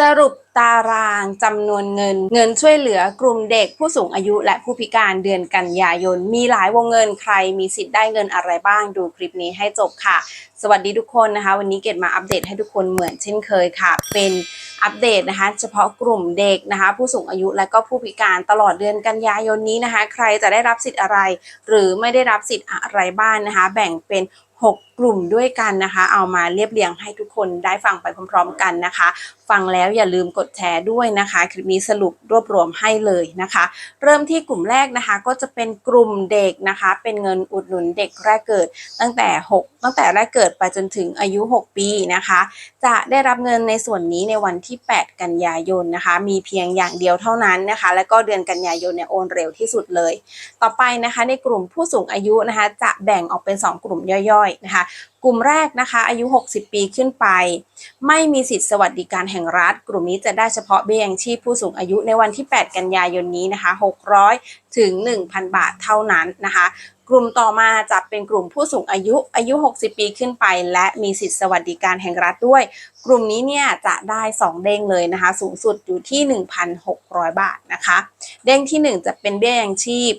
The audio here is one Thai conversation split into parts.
สรุปตารางจำนวนเงิน เงินช่วยเหลือกลุ่มเด็กผู้สูงอายุและผู้พิการเดือนกันยายน มีหลายวงเงินใครมีสิทธิ์ได้เงินอะไรบ้างดูคลิปนี้ให้จบค่ะ สวัสดีทุกคนนะคะ วันนี้เกดมาอัปเดตให้ทุกคนเหมือนเช่นเคยค่ะ เป็น อัปเดตนะคะ เฉพาะกลุ่มเด็กนะคะ ผู้สูงอายุและก็ผู้พิการตลอดเดือนกันยายนนี้นะคะ ใครจะได้รับสิทธิ์อะไร หรือไม่ได้รับสิทธิ์อะไรบ้างนะคะ แบ่งเป็น 6 กลุ่มด้วยกันนะคะ เอามาเรียบเรียงให้ทุกคนได้ฟังไปพร้อม ๆ กันนะคะ ฟังแล้วอย่าลืมกดแชร์ด้วยนะคะ คลิปนี้สรุปรวบรวมให้เลยนะคะ เริ่มที่กลุ่มแรกนะคะก็จะเป็นกลุ่มเด็กนะคะ เป็นเงินอุดหนุนเด็กแรกเกิดตั้งแต่ 6 ตั้งแต่แรกเกิดไปจนถึงอายุ 6 ปีนะคะ จะได้รับเงินในส่วนนี้ในวันที่8 กันยายนนะคะ มีเพียงอย่างเดียวเท่านั้นนะคะ และก็เดือนกันยายนเนี่ยโอนเร็วที่สุดเลย ต่อไปนะคะ ในกลุ่มผู้สูงอายุนะคะ จะแบ่งออกเป็น 2 กลุ่มย่อยๆนะคะกลุ่มแรกนะคะอายุ 60 ปีขึ้นไป ไม่มีสิทธิสวัสดิการแห่งรัฐ กลุ่มนี้จะได้เฉพาะเบี้ยยังชีพผู้สูงอายุในวันที่ 8 กันยายนนี้นะคะ 600 ถึง 1,000 บาทเท่านั้นนะคะ กลุ่มต่อมาจะเป็นกลุ่มผู้สูงอายุอายุ 60 ปีขึ้นไป และมีสิทธิสวัสดิการแห่งรัฐด้วย กลุ่มนี้เนี่ยจะได้ 2 เด้งเลยนะคะ สูงสุดอยู่ที่ 1,600 บาทนะคะ เด้งที่ 1 จะเป็นเบี้ยยังชีพ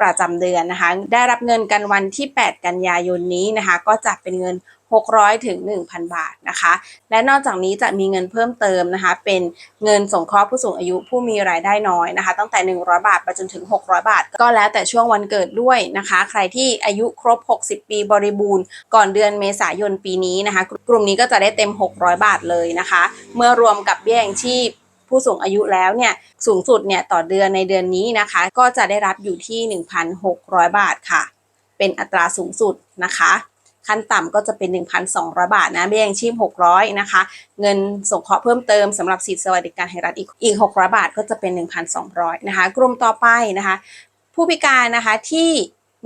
ประจำเดือนนะคะ ได้รับเงินกันวันที่ 8 กันยายนนี้นะคะ ก็จะเป็นเงิน 600 ถึง 1,000 บาทนะคะ และนอกจากนี้จะมีเงินเพิ่มเติมนะคะ เป็นเงินสงเคราะห์ผู้สูงอายุผู้มีรายได้น้อยนะคะ ตั้งแต่ 100 บาทไปจนถึง 600 บาท ก็แล้วแต่ช่วงวันเกิดด้วยนะคะ ใครที่อายุครบ 60 ปีบริบูรณ์ ก่อนเดือนเมษายนปีนี้นะคะ กลุ่มนี้ก็จะได้เต็ม 600 บาทเลยนะคะ เมื่อรวมกับเบี้ยยังชีพ ผู้สูงอายุแล้วเนี่ยสูงสุดเนี่ยต่อเดือนในเดือนนี้นะคะ ก็จะได้รับอยู่ที่ 1,600 บาทค่ะ เป็นอัตราสูงสุดนะคะ ขั้นต่ำก็จะเป็น 1,200 บาทนะเบี้ยยังชีพ 600 นะคะ เงินสงเคราะห์เพิ่มเติมสำหรับสิทธิสวัสดิการแห่งรัฐอีกอีก 600 บาทก็จะเป็น 1,200 นะคะ กลุ่มต่อไปนะคะ ผู้พิการนะคะที่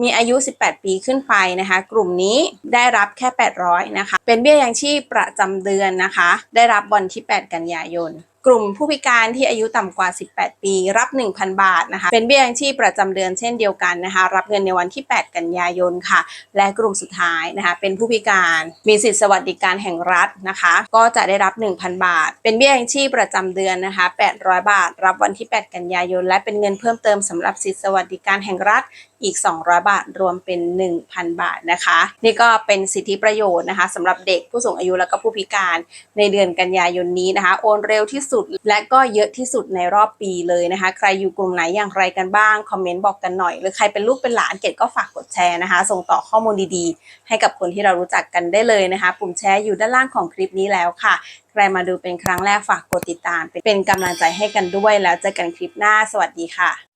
มีอายุ 18 ปีขึ้นไปนะคะ กลุ่มนี้ได้รับแค่ 800 นะคะ เป็นเบี้ยยังชีพประจำเดือนนะคะ ได้รับวันที่ 8 กันยายน กลุ่มผู้พิการที่อายุต่ำกว่า 18 ปี รับ 1,000 บาทนะคะ เป็นเบี้ยยังชีพประจำเดือนเช่นเดียวกันนะคะ รับเงินในวันที่ 8 กันยายนค่ะ และกลุ่มสุดท้ายนะคะ เป็นผู้พิการมีสิทธิสวัสดิการแห่งรัฐนะคะ ก็จะได้รับ 1,000 บาท เป็นเบี้ยยังชีพประจำเดือนนะคะ 800 บาท รับวันที่ 8 กันยายน และเป็นเงินเพิ่มเติมสำหรับสิทธิสวัสดิการแห่งรัฐอีก 200 บาท รวมเป็น 1,000 บาทนะคะ นี่ก็เป็นสิทธิประโยชน์นะคะสำหรับเด็กผู้สูงอายุแล้วก็ผู้พิการในเดือนกันยายนนี้นะคะ โอนเร็วที่สุด และก็เยอะที่สุดในรอบปีเลยนะคะ ใครอยู่กลุ่มไหนอย่างไรกันบ้าง คอมเมนต์บอกกันหน่อย หรือใครเป็นลูกเป็นหลานเกดก็ฝากกดแชร์นะคะ ส่งต่อข้อมูลดีๆ ให้กับคนที่เรารู้จักกันได้เลยนะคะ ปุ่มแชร์อยู่ด้านล่างของคลิปนี้แล้วค่ะ ใครมาดูเป็นครั้งแรกฝากกดติดตาม เป็นกำลังใจให้กันด้วยแล้วเจอกันคลิปหน้า สวัสดีค่ะ